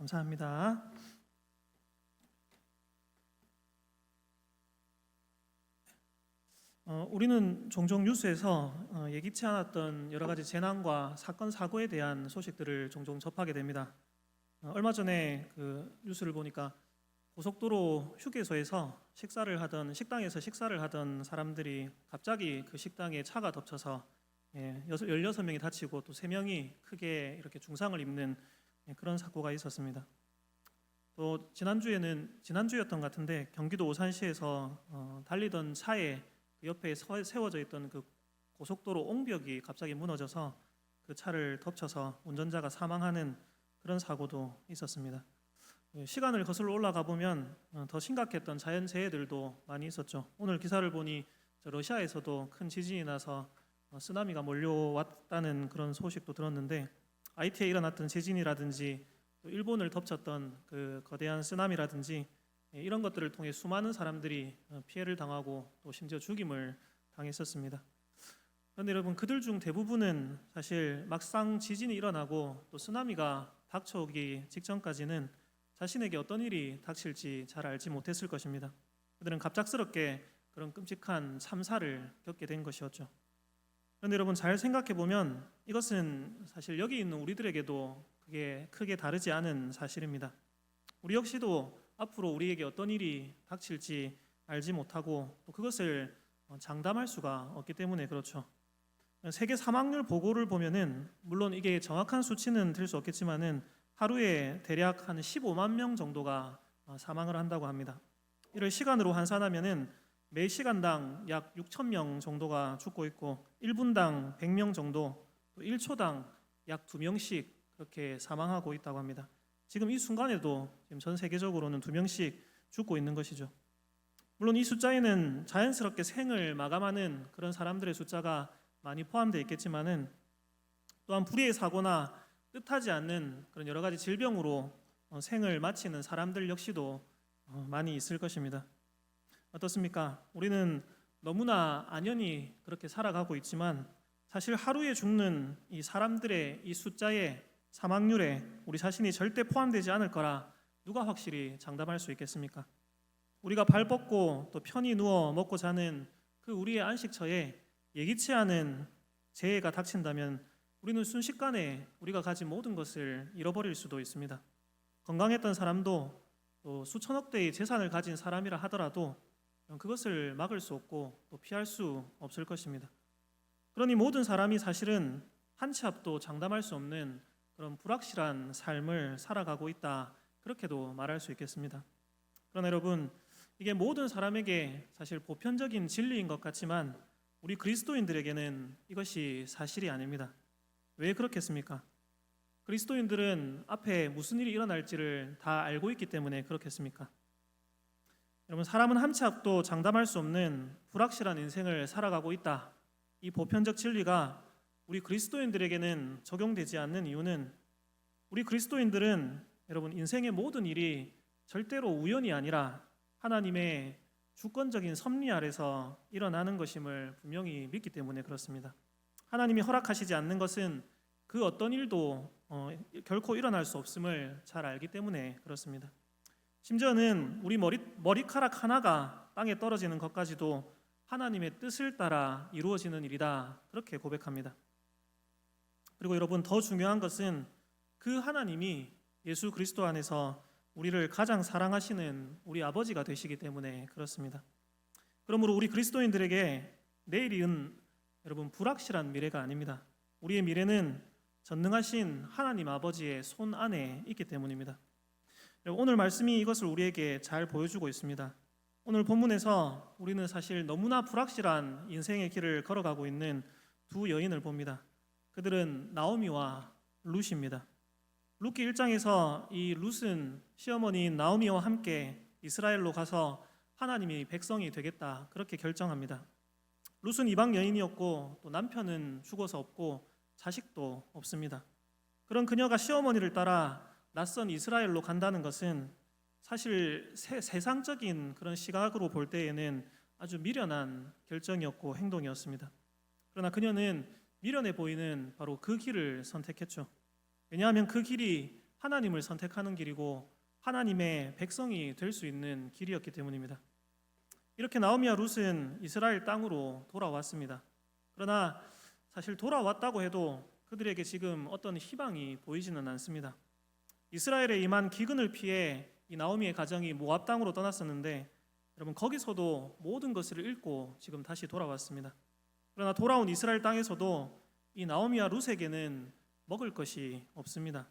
감사합니다. 어, 우리는 종종 뉴스에서 어, 예기치 않았던 여러 가지 재난과 사건 사고에 대한 소식들을 종종 접하게 됩니다. 어, 얼마 전에 그 뉴스를 보니까 고속도로 휴게소에서 식사를 하던 식당에서 식사를 하던 사람들이 갑자기 그 식당에 차가 덮쳐서 예, 16명이 다치고 또 3명이 크게 이렇게 중상을 입는 예, 그런 사고가 있었습니다. 또 지난주에는 지난주였던 것 같은데 경기도 오산시에서 어, 달리던 차에 그 옆에 서- 세워져 있던 그 고속도로 옹벽이 갑자기 무너져서 그 차를 덮쳐서 운전자가 사망하는 그런 사고도 있었습니다. 예, 시간을 거슬러 올라가 보면 어, 더 심각했던 자연 재해들도 많이 있었죠. 오늘 기사를 보니 저 러시아에서도 큰 지진이 나서 어, 쓰나미가 몰려왔다는 그런 소식도 들었는데 IT에 일어났던 지진이라든지 또 일본을 덮쳤던 그 거대한 쓰나미라든지 예, 이런 것들을 통해 수많은 사람들이 어, 피해를 당하고 또 심지어 죽임을 당했었습니다. 그런데 여러분 그들 중 대부분은 사실 막상 지진이 일어나고 또 쓰나미가 닥쳐오기 직전까지는 자신에게 어떤 일이 닥칠지 잘 알지 못했을 것입니다. 그들은 갑작스럽게 그런 끔찍한 참사를 겪게 된 것이었죠. 그런데 여러분 잘 생각해 보면 이것은 사실 여기 있는 우리들에게도 그게 크게 다르지 않은 사실입니다. 우리 역시도 앞으로 우리에게 어떤 일이 닥칠지 알지 못하고 또 그것을 어, 장담할 수가 없기 때문에 그렇죠. 세계 사망률 보고를 보면은 물론 이게 정확한 수치는 될수 없겠지만은 하루에 대략 한 15만 명 정도가 어, 사망을 한다고 합니다. 이를 시간으로 환산하면은 매 시간당 약 6천 명 정도가 죽고 있고 1분당 100명 정도, 또 1초당 약 2명씩 그렇게 사망하고 있다고 합니다. 지금 이 순간에도 지금 전 세계적으로는 2명씩 죽고 있는 것이죠. 물론 이 숫자에는 자연스럽게 생을 마감하는 그런 사람들의 숫자가 많이 포함되어 있겠지만은 또한 불의의 사고나 뜻하지 않는 그런 여러 가지 질병으로 어, 생을 마치는 사람들 역시도 어, 많이 있을 것입니다. 어떻습니까? 우리는 너무나 안연히 그렇게 살아가고 있지만 사실 하루에 죽는 이 사람들의 이 숫자에 사망률에 우리 자신이 절대 포함되지 않을 거라 누가 확실히 장담할 수 있겠습니까? 우리가 발 뻗고 또 편히 누워 먹고 자는 그 우리의 안식처에 예기치 않은 재해가 닥친다면 우리는 순식간에 우리가 가진 모든 것을 잃어버릴 수도 있습니다. 건강했던 사람도 또 수천억 대의 재산을 가진 사람이라 하더라도 그것을 막을 수 없고 또 피할 수 없을 것입니다. 그러니 모든 사람이 사실은 한 치 앞도 장담할 수 없는 그런 불확실한 삶을 살아가고 있다. 그렇게도 말할 수 있겠습니다. 그러나 여러분, 이게 모든 사람에게 사실 보편적인 진리인 것 같지만 우리 그리스도인들에게는 이것이 사실이 아닙니다. 왜 그렇겠습니까? 그리스도인들은 앞에 무슨 일이 일어날지를 다 알고 있기 때문에 그렇겠습니까? 여러분 사람은 한치 앞도 장담할 수 없는 불확실한 인생을 살아가고 있다. 이 보편적 진리가 우리 그리스도인들에게는 적용되지 않는 이유는 우리 그리스도인들은 여러분 인생의 모든 일이 절대로 우연이 아니라 하나님의 주권적인 섭리 아래서 일어나는 것임을 분명히 믿기 때문에 그렇습니다. 하나님이 허락하시지 않는 것은 그 어떤 일도 어, 결코 일어날 수 없음을 잘 알기 때문에 그렇습니다. 심지어는 우리 머리 머리카락 하나가 땅에 떨어지는 것까지도 하나님의 뜻을 따라 이루어지는 일이다 그렇게 고백합니다. 그리고 여러분 더 중요한 것은 그 하나님이 예수 그리스도 안에서 우리를 가장 사랑하시는 우리 아버지가 되시기 때문에 그렇습니다. 그러므로 우리 그리스도인들에게 내일은 여러분 불확실한 미래가 아닙니다. 우리의 미래는 전능하신 하나님 아버지의 손 안에 있기 때문입니다. 오늘 말씀이 이것을 우리에게 잘 보여주고 있습니다. 오늘 본문에서 우리는 사실 너무나 불확실한 인생의 길을 걸어가고 있는 두 여인을 봅니다. 그들은 나오미와 룻입니다. 룻기 1장에서 이 룻은 시어머니인 나오미와 함께 이스라엘로 가서 하나님이 백성이 되겠다 그렇게 결정합니다. 룻은 이방 여인이었고 또 남편은 죽어서 없고 자식도 없습니다. 그런 그녀가 시어머니를 따라 낯선 이스라엘로 간다는 것은 사실 세, 세상적인 그런 시각으로 볼 때에는 아주 미련한 결정이었고 행동이었습니다. 그러나 그녀는 미련해 보이는 바로 그 길을 선택했죠. 왜냐하면 그 길이 하나님을 선택하는 길이고 하나님의 백성이 될 수 있는 길이었기 때문입니다. 이렇게 나오미와 룻은 이스라엘 땅으로 돌아왔습니다. 그러나 사실 돌아왔다고 해도 그들에게 지금 어떤 희망이 보이지는 않습니다. 이스라엘에 임한 기근을 피해 이 나오미의 가정이 모압 땅으로 떠났었는데 여러분 거기서도 모든 것을 잃고 지금 다시 돌아왔습니다. 그러나 돌아온 이스라엘 땅에서도 이 나오미와 룻에게는 먹을 것이 없습니다.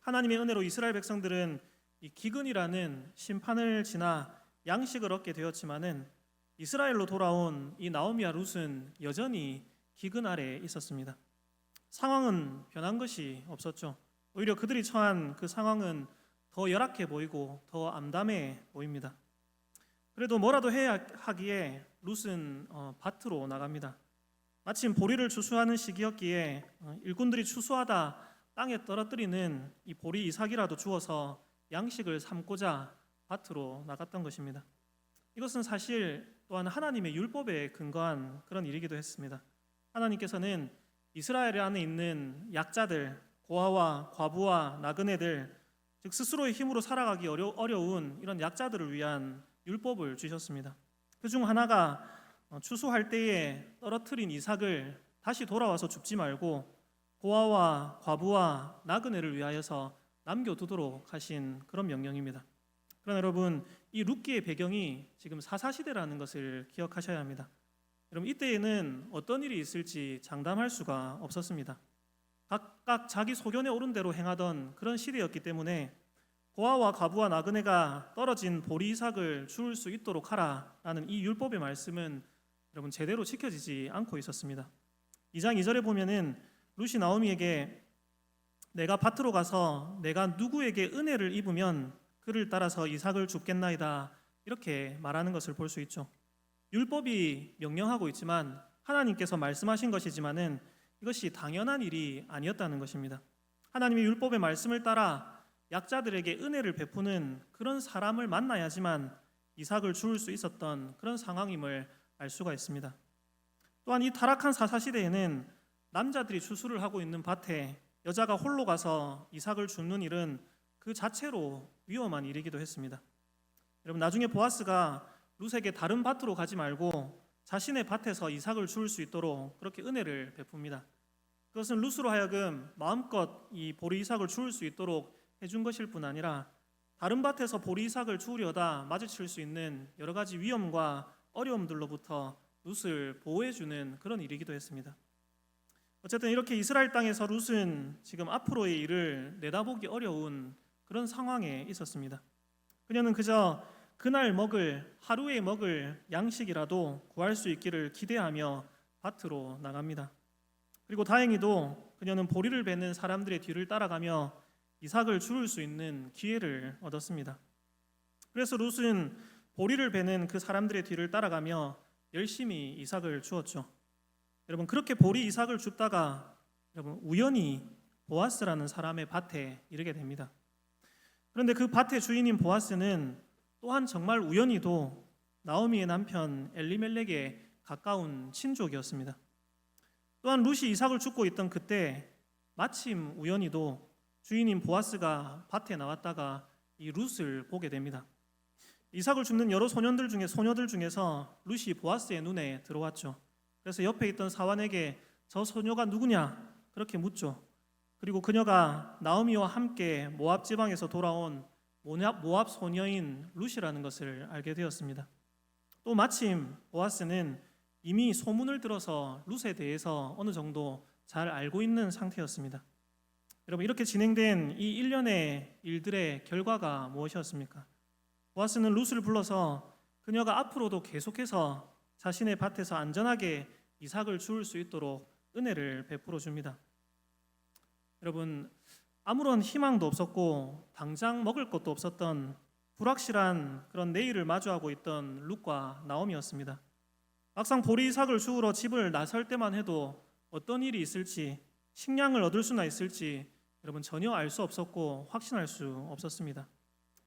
하나님의 은혜로 이스라엘 백성들은 이 기근이라는 심판을 지나 양식을 얻게 되었지만은 이스라엘로 돌아온 이 나오미와 룻은 여전히 기근 아래에 있었습니다. 상황은 변한 것이 없었죠. 오히려 그들이 처한 그 상황은 더 열악해 보이고 더 암담해 보입니다. 그래도 뭐라도 해야 하기에 룻은 어, 밭으로 나갑니다. 마침 보리를 추수하는 시기였기에 어, 일꾼들이 추수하다 땅에 떨어뜨리는 이 보리 이삭이라도 주어서 양식을 삼고자 밭으로 나갔던 것입니다. 이것은 사실 또한 하나님의 율법에 근거한 그런 일이기도 했습니다. 하나님께서는 이스라엘 안에 있는 약자들, 고아와 과부와 나그네들, 즉 스스로의 힘으로 살아가기 어려, 어려운 이런 약자들을 위한 율법을 주셨습니다. 그 중 하나가 어, 추수할 때에 떨어뜨린 이삭을 다시 돌아와서 줍지 말고 고아와 과부와 나그네를 위하여서 남겨두도록 하신 그런 명령입니다. 그러나 여러분 이 룻기의 배경이 지금 사사 시대라는 것을 기억하셔야 합니다. 여러분 이때에는 어떤 일이 있을지 장담할 수가 없었습니다. 각각 자기 소견에 오른 대로 행하던 그런 시대였기 때문에 고아와 과부와 나그네가 떨어진 보리 이삭을 줄수 있도록 하라라는 이 율법의 말씀은 여러분 제대로 지켜지지 않고 있었습니다. 2장 2절에 보면은 루시 나오미에게 내가 밭으로 가서 내가 누구에게 은혜를 입으면 그를 따라서 이삭을 줍겠나이다 이렇게 말하는 것을 볼 수 있죠. 율법이 명령하고 있지만 하나님께서 말씀하신 것이지만은 이것이 당연한 일이 아니었다는 것입니다. 하나님의 율법의 말씀을 따라 약자들에게 은혜를 베푸는 그런 사람을 만나야지만 이삭을 주울 수 있었던 그런 상황임을 알 수가 있습니다. 또한 이 타락한 사사 시대에는 남자들이 추수를 하고 있는 밭에 여자가 홀로 가서 이삭을 줍는 일은 그 자체로 위험한 일이기도 했습니다. 여러분 나중에 보아스가 룻에게 다른 밭으로 가지 말고 자신의 밭에서 이삭을 주울 수 있도록 그렇게 은혜를 베풉니다. 그것은 룻으로 하여금 마음껏 이 보리 이삭을 주울 수 있도록 해준 것일 뿐 아니라 다른 밭에서 보리 이삭을 주우려다 마주칠 수 있는 여러 가지 위험과 어려움들로부터 룻을 보호해주는 그런 일이기도 했습니다. 어쨌든 이렇게 이스라엘 땅에서 룻은 지금 앞으로의 일을 내다보기 어려운 그런 상황에 있었습니다. 그녀는 그저 그날 먹을 하루에 먹을 양식이라도 구할 수 있기를 기대하며 밭으로 나갑니다. 그리고 다행히도 그녀는 보리를 베는 사람들의 뒤를 따라가며 이삭을 주울 수 있는 기회를 얻었습니다. 그래서 룻은 보리를 베는 그 사람들의 뒤를 따라가며 열심히 이삭을 주었죠. 여러분 그렇게 보리 이삭을 줍다가 여러분 우연히 보아스라는 사람의 밭에 이르게 됩니다. 그런데 그 밭의 주인인 보아스는 또한 정말 우연히도 나오미의 남편 엘리멜렉에 가까운 친족이었습니다. 또한 룻이 이삭을 줍고 있던 그때 마침 우연히도 주인인 보아스가 밭에 나왔다가 이 룻을 보게 됩니다. 이삭을 줍는 여러 소년들 중에 소녀들 중에서 룻이 보아스의 눈에 들어왔죠. 그래서 옆에 있던 사환에게 저 소녀가 누구냐 그렇게 묻죠. 그리고 그녀가 나오미와 함께 모압 지방에서 돌아온 모압, 소녀인 룻이라는 것을 알게 되었습니다. 또 마침 보아스는 이미 소문을 들어서 룻에 대해서 어느 정도 잘 알고 있는 상태였습니다. 여러분 이렇게 진행된 이 일련의 일들의 결과가 무엇이었습니까? 보아스는 룻을 불러서 그녀가 앞으로도 계속해서 자신의 밭에서 안전하게 이삭을 주울 수 있도록 은혜를 베풀어 줍니다. 여러분 아무런 희망도 없었고 당장 먹을 것도 없었던 불확실한 그런 내일을 마주하고 있던 룻과 나옴이었습니다. 막상 보리 이삭을 주우러 집을 나설 때만 해도 어떤 일이 있을지 식량을 얻을 수나 있을지 여러분 전혀 알 수 없었고 확신할 수 없었습니다.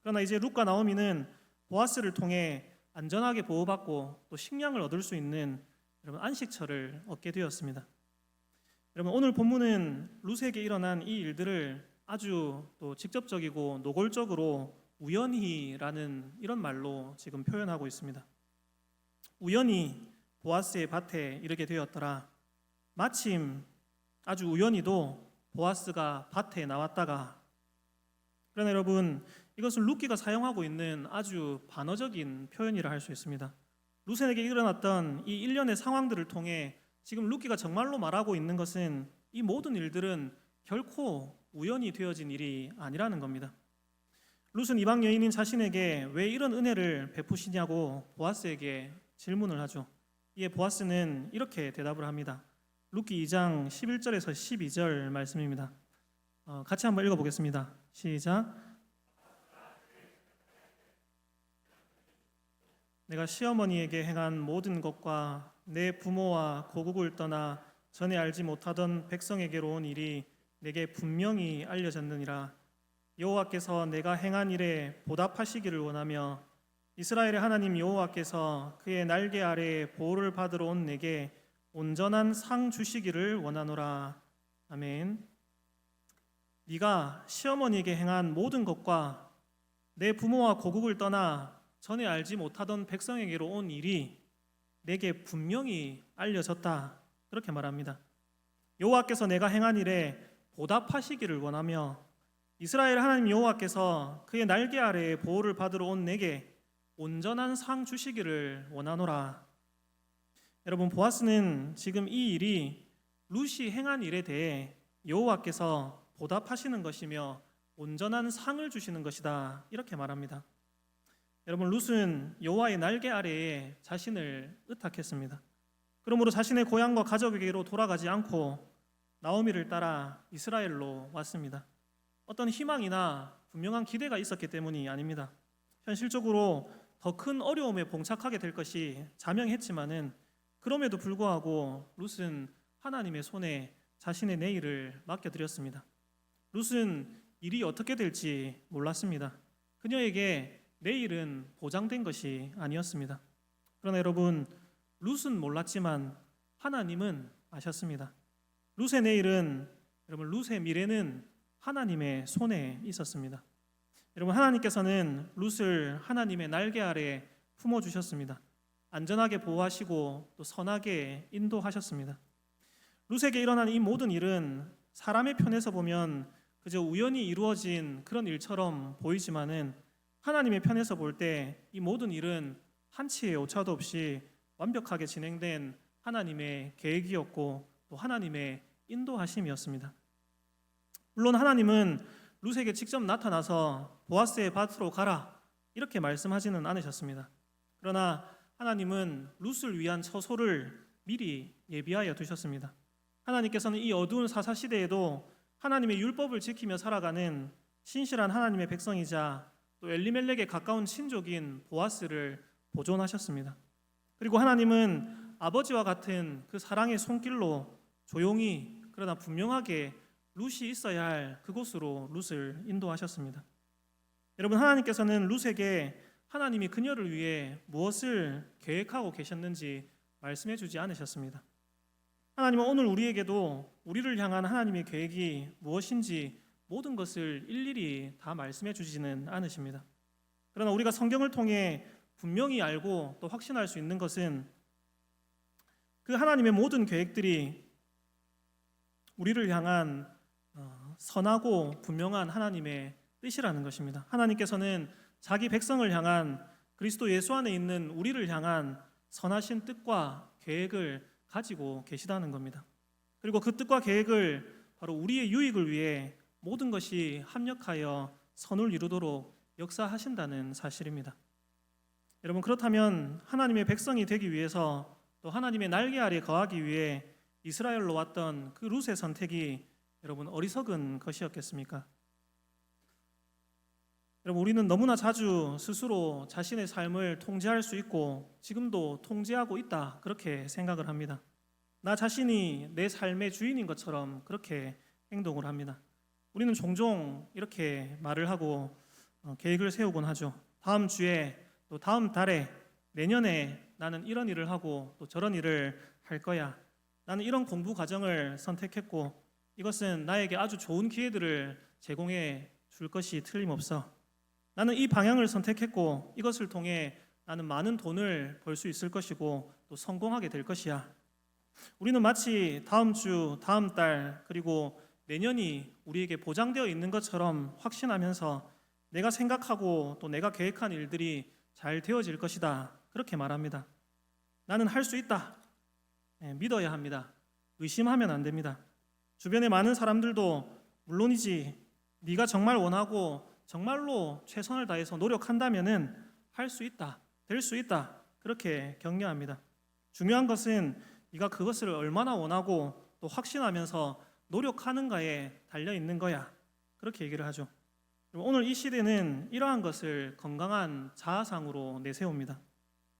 그러나 이제 룻과 나오미는 보아스를 통해 안전하게 보호받고 또 식량을 얻을 수 있는 여러분 안식처를 얻게 되었습니다. 여러분 오늘 본문은 룻에게 일어난 이 일들을 아주 또 직접적이고 노골적으로 우연히라는 이런 말로 지금 표현하고 있습니다. 우연히 보아스의 밭에 이르게 되었더라. 마침 아주 우연히도 보아스가 밭에 나왔다가 그러나 여러분 이것은 루키가 사용하고 있는 아주 반어적인 표현이라 할 수 있습니다. 루센에게 일어났던 이 일련의 상황들을 통해 지금 루키가 정말로 말하고 있는 것은 이 모든 일들은 결코 우연히 되어진 일이 아니라는 겁니다. 룻은 이방 여인인 자신에게 왜 이런 은혜를 베푸시냐고 보아스에게 질문을 하죠. 이에 보아스는 이렇게 대답을 합니다. 루키 2장 11절에서 12절 말씀입니다. 어, 같이 한번 읽어보겠습니다. 시작. 내가 시어머니에게 행한 모든 것과 내 부모와 고국을 떠나 전에 알지 못하던 백성에게로 온 일이 내게 분명히 알려졌느니라. 여호와께서 내가 행한 일에 보답하시기를 원하며 이스라엘의 하나님 여호와께서 그의 날개 아래 보호를 받으러 온 내게 온전한 상 주시기를 원하노라. 아멘. 네가 시어머니에게 행한 모든 것과 내 부모와 고국을 떠나 전에 알지 못하던 백성에게로 온 일이 내게 분명히 알려졌다. 그렇게 말합니다. 여호와께서 내가 행한 일에 보답하시기를 원하며 이스라엘 하나님 여호와께서 그의 날개 아래에 보호를 받으러 온 내게 온전한 상 주시기를 원하노라. 여러분 보아스는 지금 이 일이 룻이 행한 일에 대해 여호와께서 보답하시는 것이며 온전한 상을 주시는 것이다. 이렇게 말합니다. 여러분 룻은 여호와의 날개 아래에 자신을 의탁했습니다. 그러므로 자신의 고향과 가족에게로 돌아가지 않고 나오미를 따라 이스라엘로 왔습니다. 어떤 희망이나 분명한 기대가 있었기 때문이 아닙니다. 현실적으로 더 큰 어려움에 봉착하게 될 것이 자명했지만은 그럼에도 불구하고 룻은 하나님의 손에 자신의 내일을 맡겨드렸습니다. 룻은 일이 어떻게 될지 몰랐습니다. 그녀에게 내일은 보장된 것이 아니었습니다. 그러나 여러분, 룻은 몰랐지만 하나님은 아셨습니다. 룻의 내일은 여러분 룻의 미래는 하나님의 손에 있었습니다. 여러분 하나님께서는 룻을 하나님의 날개 아래 품어 주셨습니다. 안전하게 보호하시고 또 선하게 인도하셨습니다. 룻에게 일어난 이 모든 일은 사람의 편에서 보면 그저 우연히 이루어진 그런 일처럼 보이지만은 하나님의 편에서 볼 때 이 모든 일은 한치의 오차도 없이 완벽하게 진행된 하나님의 계획이었고 또 하나님의 인도하심이었습니다. 물론 하나님은 룻에게 직접 나타나서 보아스의 밭으로 가라 이렇게 말씀하지는 않으셨습니다. 그러나 하나님은 룻을 위한 처소를 미리 예비하여 두셨습니다. 하나님께서는 이 어두운 사사 시대에도 하나님의 율법을 지키며 살아가는 신실한 하나님의 백성이자 또 엘리멜렉에 가까운 친족인 보아스를 보존하셨습니다. 그리고 하나님은 아버지와 같은 그 사랑의 손길로 조용히 그러나 분명하게 룻이 있어야 할 그곳으로 룻을 인도하셨습니다. 여러분 하나님께서는 룻에게 하나님이 그녀를 위해 무엇을 계획하고 계셨는지 말씀해 주지 않으셨습니다. 하나님은 오늘 우리에게도 우리를 향한 하나님의 계획이 무엇인지 모든 것을 일일이 다 말씀해 주지는 않으십니다. 그러나 우리가 성경을 통해 분명히 알고 또 확신할 수 있는 것은 그 하나님의 모든 계획들이 우리를 향한 어, 선하고 분명한 하나님의 뜻이라는 것입니다. 하나님께서는 자기 백성을 향한 그리스도 예수 안에 있는 우리를 향한 선하신 뜻과 계획을 가지고 계시다는 겁니다. 그리고 그 뜻과 계획을 바로 우리의 유익을 위해 모든 것이 합력하여 선을 이루도록 역사하신다는 사실입니다. 여러분 그렇다면 하나님의 백성이 되기 위해서 또 하나님의 날개 아래 거하기 위해 이스라엘로 왔던 그 룻의 선택이 여러분 어리석은 것이었겠습니까? 여러분 우리는 너무나 자주 스스로 자신의 삶을 통제할 수 있고 지금도 통제하고 있다 그렇게 생각을 합니다. 나 자신이 내 삶의 주인인 것처럼 그렇게 행동을 합니다. 우리는 종종 이렇게 말을 하고 어, 계획을 세우곤 하죠. 다음 주에 또 다음 달에 내년에 나는 이런 일을 하고 또 저런 일을 할 거야. 나는 이런 공부 과정을 선택했고 이것은 나에게 아주 좋은 기회들을 제공해 줄 것이 틀림없어. 나는 이 방향을 선택했고 이것을 통해 나는 많은 돈을 벌 수 있을 것이고 또 성공하게 될 것이야. 우리는 마치 다음 주, 다음 달 그리고 내년이 우리에게 보장되어 있는 것처럼 확신하면서 내가 생각하고 또 내가 계획한 일들이 잘 되어질 것이다. 그렇게 말합니다. 나는 할 수 있다. 예, 믿어야 합니다. 의심하면 안 됩니다. 주변의 많은 사람들도 물론이지 네가 정말 원하고 정말로 최선을 다해서 노력한다면은 할 수 있다. 될 수 있다. 그렇게 격려합니다. 중요한 것은 네가 그것을 얼마나 원하고 또 확신하면서 노력하는가에 달려 있는 거야. 그렇게 얘기를 하죠. 오늘 이 시대는 이러한 것을 건강한 자아상으로 내세웁니다.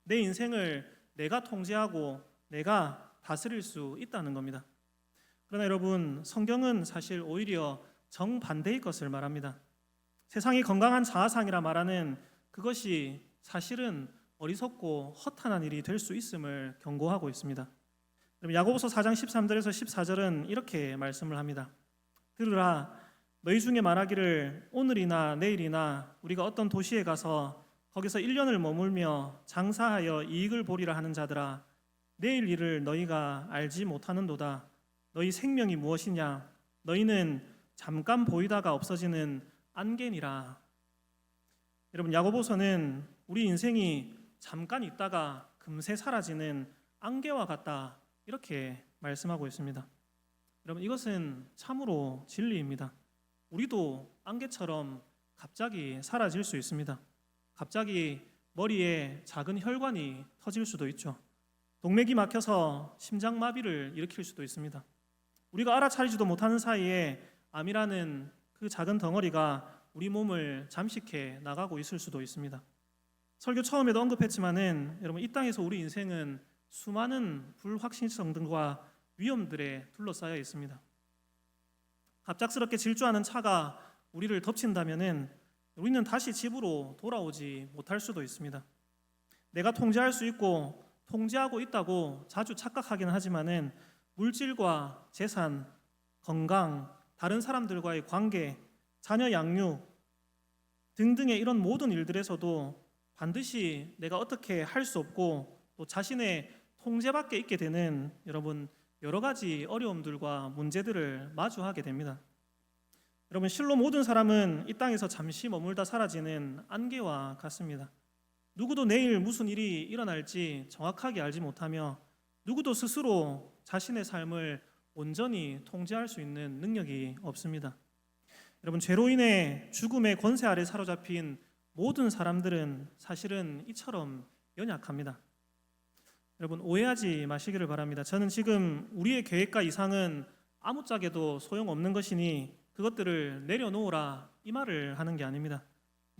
내 인생을 내가 통제하고 내가 다스릴 수 있다는 겁니다. 그러나 여러분, 성경은 사실 오히려 정반대의 것을 말합니다. 세상이 건강한 자아상이라 말하는 그것이 사실은 어리석고 허탄한 일이 될 수 있음을 경고하고 있습니다. 그럼 야고보서 4장 13절에서 14절은 이렇게 말씀을 합니다. 들으라 너희 중에 말하기를 오늘이나 내일이나 우리가 어떤 도시에 가서 거기서 1년을 머물며 장사하여 이익을 보리라 하는 자들아 내일 일을 너희가 알지 못하는도다 너희 생명이 무엇이냐 너희는 잠깐 보이다가 없어지는 안개니라 여러분 야고보서는 우리 인생이 잠깐 있다가 금세 사라지는 안개와 같다 이렇게 말씀하고 있습니다. 여러분 이것은 참으로 진리입니다. 우리도 안개처럼 갑자기 사라질 수 있습니다. 갑자기 머리에 작은 혈관이 터질 수도 있죠. 동맥이 막혀서 심장마비를 일으킬 수도 있습니다. 우리가 알아차리지도 못하는 사이에 암이라는 그 작은 덩어리가 우리 몸을 잠식해 나가고 있을 수도 있습니다. 설교 처음에도 언급했지만은 여러분 이 땅에서 우리 인생은 수많은 불확실성들과 위험들에 둘러싸여 있습니다. 갑작스럽게 질주하는 차가 우리를 덮친다면은 우리는 다시 집으로 돌아오지 못할 수도 있습니다. 내가 통제할 수 있고 통제하고 있다고 자주 착각하기는 하지만은 물질과 재산, 건강, 다른 사람들과의 관계, 자녀 양육 등등의 이런 모든 일들에서도 반드시 내가 어떻게 할 수 없고 또 자신의 통제 밖에 있게 되는 여러분 여러 가지 어려움들과 문제들을 마주하게 됩니다. 여러분 실로 모든 사람은 이 땅에서 잠시 머물다 사라지는 안개와 같습니다. 누구도 내일 무슨 일이 일어날지 정확하게 알지 못하며 누구도 스스로 자신의 삶을 온전히 통제할 수 있는 능력이 없습니다. 여러분 죄로 인해 죽음의 권세 아래 사로잡힌 모든 사람들은 사실은 이처럼 연약합니다. 여러분 오해하지 마시기를 바랍니다. 저는 지금 우리의 계획과 이상은 아무짝에도 소용없는 것이니 그것들을 내려놓으라 이 말을 하는 게 아닙니다.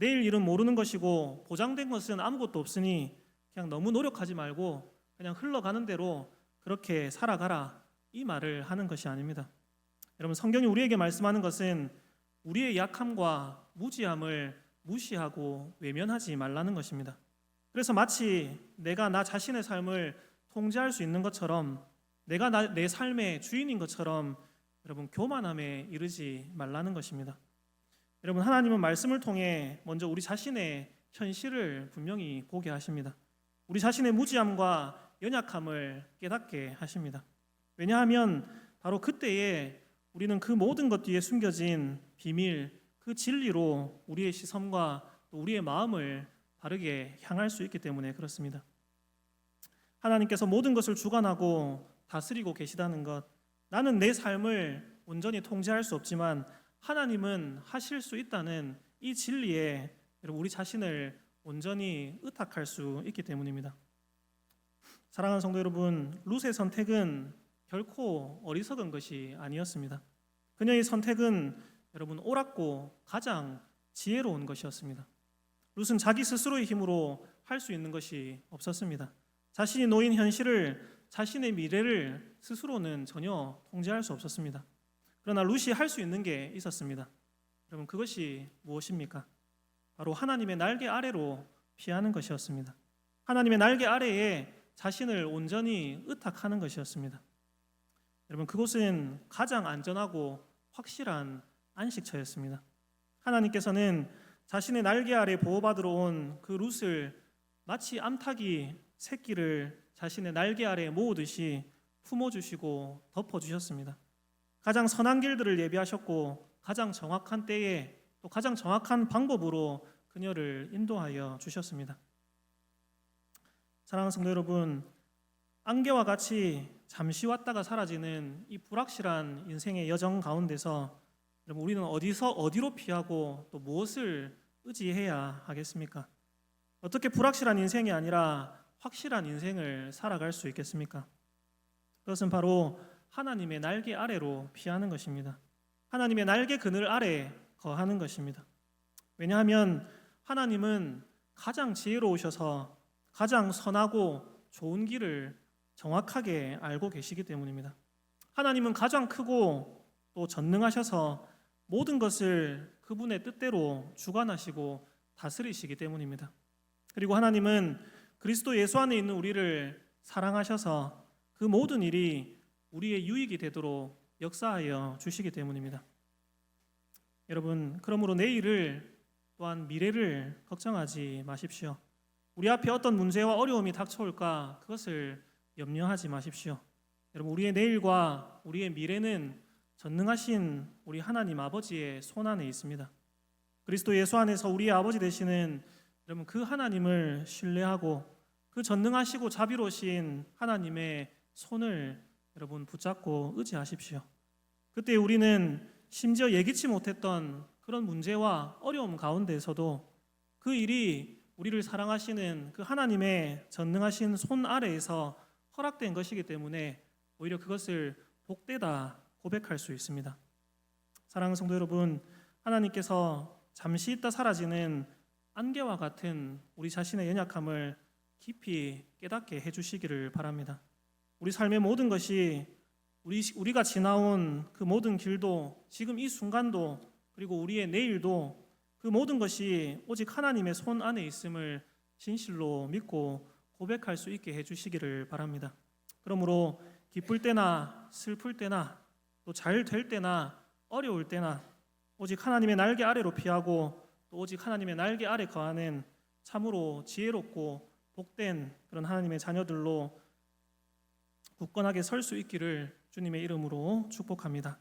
내일 일은 모르는 것이고 보장된 것은 아무것도 없으니 그냥 너무 노력하지 말고 그냥 흘러가는 대로 그렇게 살아가라 이 말을 하는 것이 아닙니다. 여러분 성경이 우리에게 말씀하는 것은 우리의 약함과 무지함을 무시하고 외면하지 말라는 것입니다. 그래서 마치 내가 나 자신의 삶을 통제할 수 있는 것처럼 내가 나, 내 삶의 주인인 것처럼 여러분 교만함에 이르지 말라는 것입니다. 여러분 하나님은 말씀을 통해 먼저 우리 자신의 현실을 분명히 보게 하십니다. 우리 자신의 무지함과 연약함을 깨닫게 하십니다. 왜냐하면 바로 그때에 우리는 그 모든 것 뒤에 숨겨진 비밀, 그 진리로 우리의 시선과 또 우리의 마음을 바르게 향할 수 있기 때문에 그렇습니다. 하나님께서 모든 것을 주관하고 다스리고 계시다는 것, 나는 내 삶을 온전히 통제할 수 없지만 하나님은 하실 수 있다는 이 진리에 우리 자신을 온전히 의탁할 수 있기 때문입니다. 사랑하는 성도 여러분, 룻의 선택은 결코 어리석은 것이 아니었습니다. 그녀의 선택은 여러분 옳았고 가장 지혜로운 것이었습니다. 룻은 자기 스스로의 힘으로 할 수 있는 것이 없었습니다. 자신이 놓인 현실을 자신의 미래를 스스로는 전혀 통제할 수 없었습니다. 그러나 룻이 할 수 있는 게 있었습니다. 여러분 그것이 무엇입니까? 바로 하나님의 날개 아래로 피하는 것이었습니다. 하나님의 날개 아래에 자신을 온전히 의탁하는 것이었습니다. 여러분 그곳은 가장 안전하고 확실한 안식처였습니다. 하나님께서는 자신의 날개 아래 보호받으러 온 그 룻을 마치 암탉이 새끼를 자신의 날개 아래 모으듯이 품어주시고 덮어주셨습니다. 가장 선한 길들을 예비하셨고 가장 정확한 때에 또 가장 정확한 방법으로 그녀를 인도하여 주셨습니다. 사랑하는 성도 여러분, 안개와 같이 잠시 왔다가 사라지는 이 불확실한 인생의 여정 가운데서 여러분 우리는 어디서 어디로 피하고 또 무엇을 의지해야 하겠습니까? 어떻게 불확실한 인생이 아니라 확실한 인생을 살아갈 수 있겠습니까? 그것은 바로 하나님의 날개 아래로 피하는 것입니다. 하나님의 날개 그늘 아래 거하는 것입니다. 왜냐하면 하나님은 가장 지혜로우셔서 가장 선하고 좋은 길을 정확하게 알고 계시기 때문입니다. 하나님은 가장 크고 또 전능하셔서 모든 것을 그분의 뜻대로 주관하시고 다스리시기 때문입니다. 그리고 하나님은 그리스도 예수 안에 있는 우리를 사랑하셔서 그 모든 일이 우리의 유익이 되도록 역사하여 주시기 때문입니다. 여러분, 그러므로 내일을 또한 미래를 걱정하지 마십시오. 우리 앞에 어떤 문제와 어려움이 닥쳐올까 그것을 염려하지 마십시오. 여러분, 우리의 내일과 우리의 미래는 전능하신 우리 하나님 아버지의 손 안에 있습니다. 그리스도 예수 안에서 우리의 아버지 되시는 여러분 그 하나님을 신뢰하고 그 전능하시고 자비로우신 하나님의 손을 여러분 붙잡고 의지하십시오. 그때 우리는 심지어 예기치 못했던 그런 문제와 어려움 가운데서도 그 일이 우리를 사랑하시는 그 하나님의 전능하신 손 아래에서 허락된 것이기 때문에 오히려 그것을 복되다 고백할 수 있습니다. 사랑하는 성도 여러분, 하나님께서 잠시 있다 사라지는 안개와 같은 우리 자신의 연약함을 깊이 깨닫게 해주시기를 바랍니다. 우리 삶의 모든 것이 우리 우리가 지나온 그 모든 길도 지금 이 순간도 그리고 우리의 내일도 그 모든 것이 오직 하나님의 손 안에 있음을 진실로 믿고 고백할 수 있게 해 주시기를 바랍니다. 그러므로 기쁠 때나 슬플 때나 또 잘 될 때나 어려울 때나 오직 하나님의 날개 아래로 피하고 또 오직 하나님의 날개 아래 거하는 참으로 지혜롭고 복된 그런 하나님의 자녀들로 굳건하게 설 수 있기를 주님의 이름으로 축복합니다.